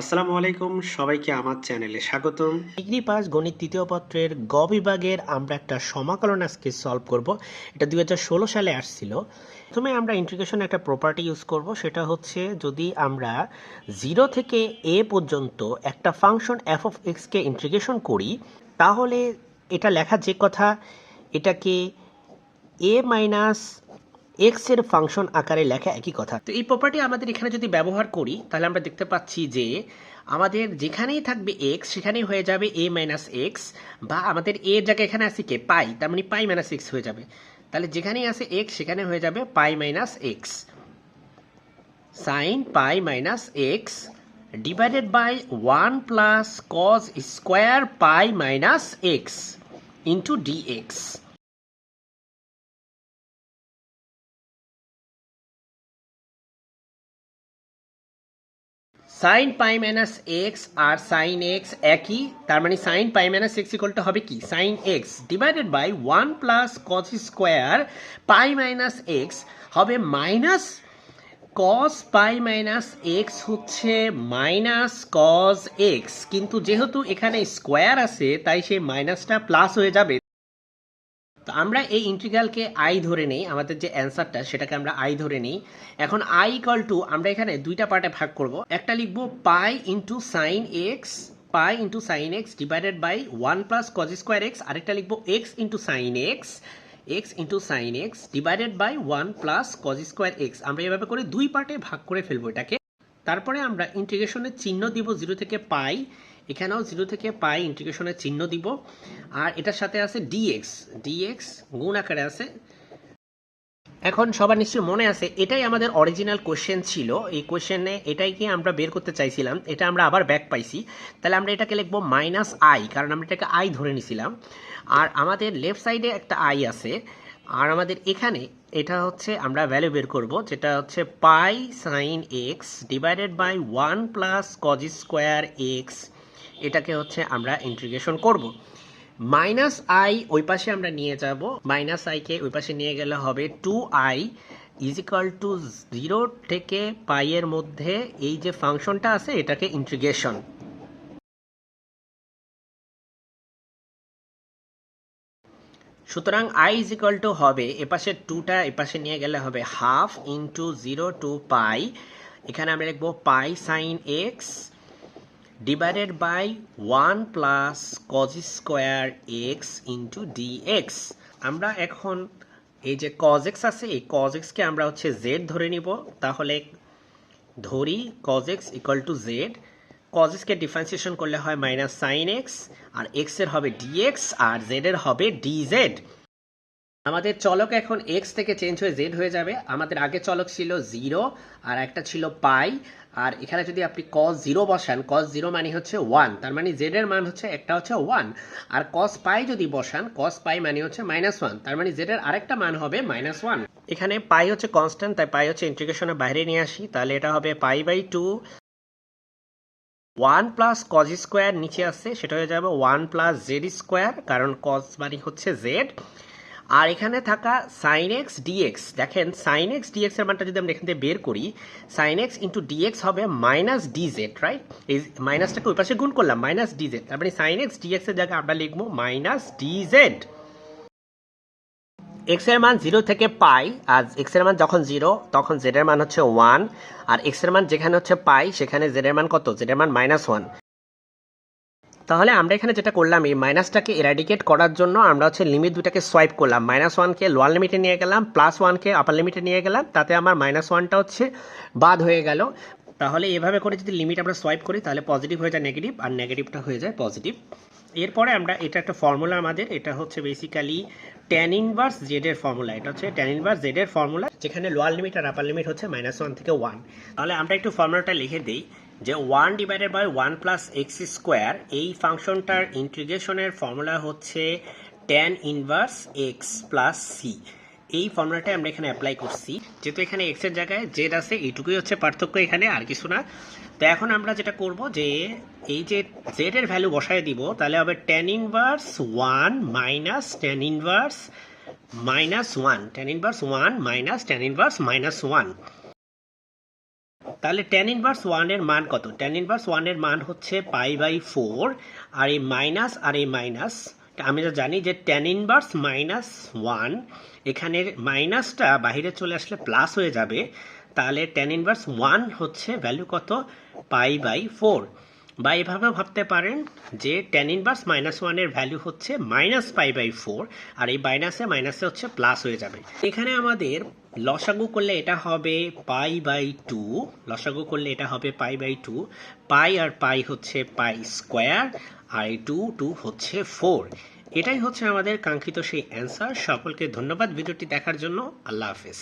আসসালামু আলাইকুম, সবাইকে আমার চ্যানেলে স্বাগতম। ডিগ্রি পাস গণিত তৃতীয় পত্রের গ বিভাগের আমরা একটা সমাকলন আজকে সলভ করব। এটা দু হাজার ষোলো সালে আসছিল। প্রথমে আমরা ইন্টিগ্রেশন একটা প্রপার্টি ইউজ করব, সেটা হচ্ছে যদি আমরা জিরো থেকে এ পর্যন্ত একটা ফাংশন এফ অফ এক্সকে ইন্টিগ্রেশন করি, তাহলে এটা লেখা যে কথা, এটাকে এ মাইনাস এক্সের ফাংশন আকারে লেখা একই কথা। তো এই প্রপার্টি আমাদের এখানে যদি ব্যবহার করি, তাহলে আমরা দেখতে পাচ্ছি যে আমাদের যেখানেই থাকবে এক্স সেখানেই হয়ে যাবে এ মাইনাস এক্স বা আমাদের এ জায়গায় এখানে আছে কে? পাই তার মানে পাই মাইনাস এক্স হয়ে যাবে। তাহলে যেখানেই আছে এক্স সেখানে হয়ে যাবে pi minus X sine pi minus X divided by one plus cos square pi minus X into dx sine pi minus X R sine x একই, তার মানে সাইন পাই মাইনাস এক্স ইকুয়ালটা হবে কি? Sine X divided by one plus cos square pi minus X হবে minus cos pi minus X হচ্ছে minus cos X কিন্তু যেহেতু এখানে স্কোয়ার আছে, তাই সেই মাইনাসটা প্লাস হয়ে যাবে। তো আমরা এই ইন্টিগ্রালকে আই ধরে নেই, আমাদের যে অ্যান্সারটা সেটাকে আমরা আই ধরে নিই। এখন আই ইকাল টু আমরা এখানে দুইটা পার্টে ভাগ করব। একটা লিখব pi into sine X pi into sine X divided by one plus cos square X আরেকটা লিখব X into sine X X into sine X divided by one plus cos square X আমরা এভাবে করে দুই পার্টে ভাগ করে ফেলব এটাকে। তারপরে আমরা ইন্টিগ্রেশনের চিহ্ন দিব জিরো থেকে পাই। এখানেও জিরো থেকে পাই ইন্টিগ্রেশনের চিহ্ন দিব। আর এটার সাথে আছে ডিএক্স ডিএক্স গুণ আকারে আছে। এখন সবার নিশ্চয়ই মনে আছে, এটাই আমাদের অরিজিনাল কোশ্চেন ছিল। এই কোশ্চেনে এটাইকে আমরা বের করতে চাইছিলাম, এটা আমরা আবার ব্যাক পাইছি। তাহলে আমরা এটাকে লিখব মাইনাস আই কারণ আমরা এটাকে আই ধরে নিছিলাম। আর আমাদের লেফট সাইডে একটা আই আছে। আর আমাদের এখানে এটা হচ্ছে আমরা ভ্যালু বের করব, যেটা হচ্ছে pi sine X divided by one plus cos square X এটাকে হচ্ছে আমরা ইন্টিগ্রেশন করব। মাইনাস আই ওই পাশে আমরা নিয়ে যাব। মাইনাস আইকে ওই পাশে নিয়ে গেলে হবে two I equal to zero থেকে পাইয়ের মধ্যে এই যে ফাংশনটা আছে, এটাকে ইন্টিগ্রেশন সুতরাং আই ইজ ইকাল টু হবে এপাশে টুটা এপাশে নিয়ে গেলে হবে half into zero to pi এখানে আমরা লিখব pi sine X divided by one plus cos square X into dx আমরা এখন এই যে কজ এক্স আছে, এই কজ এক্সকে আমরা হচ্ছে জেড ধরে নিব। তাহলে ধরি cos X equal to Z cos এক্সকে ডিফারেন্সিয়েশন করলে হয় মাইনাস সাইন এক্স আর এক্সের হবে ডিএক্স আর জেড এর হবে ডিজেড আমাদের চলক এখন এক্স থেকে চেঞ্জ হয়ে জেড হয়ে যাবে। আমাদের আগে চলক ছিল জিরো আর একটা ছিল পাই আর এখানে যদি আপনি কস জিরো বসান কস জিরো মানে হচ্ছে ওয়ান তার মানে জেড এর মান হচ্ছে একটা হচ্ছে ওয়ান আর কস পাই যদি বসান কস পাই মানে হচ্ছে মাইনাস ওয়ান তার মানে জেড এর আরেকটা মান হবে মাইনাস ওয়ান এখানে পাই হচ্ছে কনস্ট্যান্ট তাই পাই হচ্ছে ইন্টিগ্রেশনের বাইরে নিয়ে আসি। তাহলে এটা হবে pi by two one plus cos square নিচে আসছে, সেটা হয়ে যাবে ওয়ান প্লাস জেড স্কোয়ার কারণ কজ মানে হচ্ছে জেড আর এখানে থাকা সাইন এক্স ডিএক্স দেখেন সাইন এক্স ডিএক্স এর মানটা যদি আমরা এখান থেকে বের করি সাইন এক্স ইন্টু ডিএক্স হবে মাইনাস ডিজেড রাইট এই মাইনাসটাকে ওই পাশে গুণ করলাম মাইনাস ডিজেড তার সাইন এক্স ডিএক্স এর জায়গায় আমরা লিখব মাইনাস ডিজেড এক্সের মান জিরো থেকে পাই আর এক্সের মান যখন জিরো তখন জেড এর মান হচ্ছে ওয়ান আর এক্সের মান যেখানে হচ্ছে পাই সেখানে জেড এর মান কত? জেড এর মান মাইনাস ওয়ান তাহলে আমরা এখানে যেটা করলাম, এই মাইনাসটাকে এরাডিকেট করার জন্য আমরা হচ্ছে লিমিট দুটাকে সোয়াইপ করলাম। মাইনাস ওয়ানকে লোয়ার লিমিটে নিয়ে গেলাম প্লাস ওয়ানকে আপার লিমিটে নিয়ে গেলাম, তাতে আমার মাইনাস ওয়ানটা হচ্ছে বাদ হয়ে গেল। তাহলে এভাবে করে যদি লিমিট আমরা সোয়াইপ করি, তাহলে পজিটিভ হয়ে যায় নেগেটিভ আর নেগেটিভটা হয়ে যায় পজিটিভ এরপরে আমরা, এটা একটা ফর্মুলা আমাদের, এটা হচ্ছে বেসিক্যালি ট্যান ইনভার্স জেড এর ফর্মুলা এটা হচ্ছে ট্যান ইনভার্স জেড এর ফর্মুলা যেখানে লোয়ার লিমিট আর আপার লিমিট হচ্ছে মাইনাস ওয়ান থেকে ওয়ান তাহলে আমরা একটু ফর্মুলাটা লিখে দিই। যে one divided by one plus X square এই ফাংশনটার ইন্টিগ্রেশনের ফর্মুলা হচ্ছে tan inverse X plus C এই ফর্মুলাটাই আমরা এখানে অ্যাপ্লাই করছি। যেহেতু এখানে এক্সের জায়গায় জেড আছে, এইটুকুই হচ্ছে পার্থক্য এখানে, আর কিছু না। তো এখন আমরা যেটা করব যে, এই যে জেড এর ভ্যালু বসায় দিব, তাহলে হবে tan inverse one minus tan inverse minus one tan inverse one minus tan inverse minus one তাহলে টেন ইনভার্স ওয়ানের মান কত? টেন ইনভার্স ওয়ানের মান হচ্ছে পাই বাই ফোর আর এই মাইনাস আর এই মাইনাস আমি তো জানি যে টেন ইনভার্স মাইনাস ওয়ান এখানের মাইনাসটা বাহিরে চলে আসলে প্লাস হয়ে যাবে, তাহলে টেন ইনভার্স ওয়ান হচ্ছে ভ্যালু কত? পাই বাই ফোর বা এভাবেও ভাবতে পারেন যে টেন ইনভার্স মাইনাস ওয়ানের ভ্যালু হচ্ছে মাইনাস পাই বাই ফোর আর এই মাইনাসে মাইনাসে হচ্ছে প্লাস হয়ে যাবে। এখানে আমাদের লসাগু করলে এটা হবে পাই বাই টু লসাগু করলে এটা হবে পাই বাই টু পাই আর পাই হচ্ছে পাই স্কোয়ার আর এই টু টু হচ্ছে ফোর এটাই হচ্ছে আমাদের কাঙ্ক্ষিত সেই অ্যান্সার সকলকে ধন্যবাদ ভিডিওটি দেখার জন্য। আল্লাহ হাফেজ।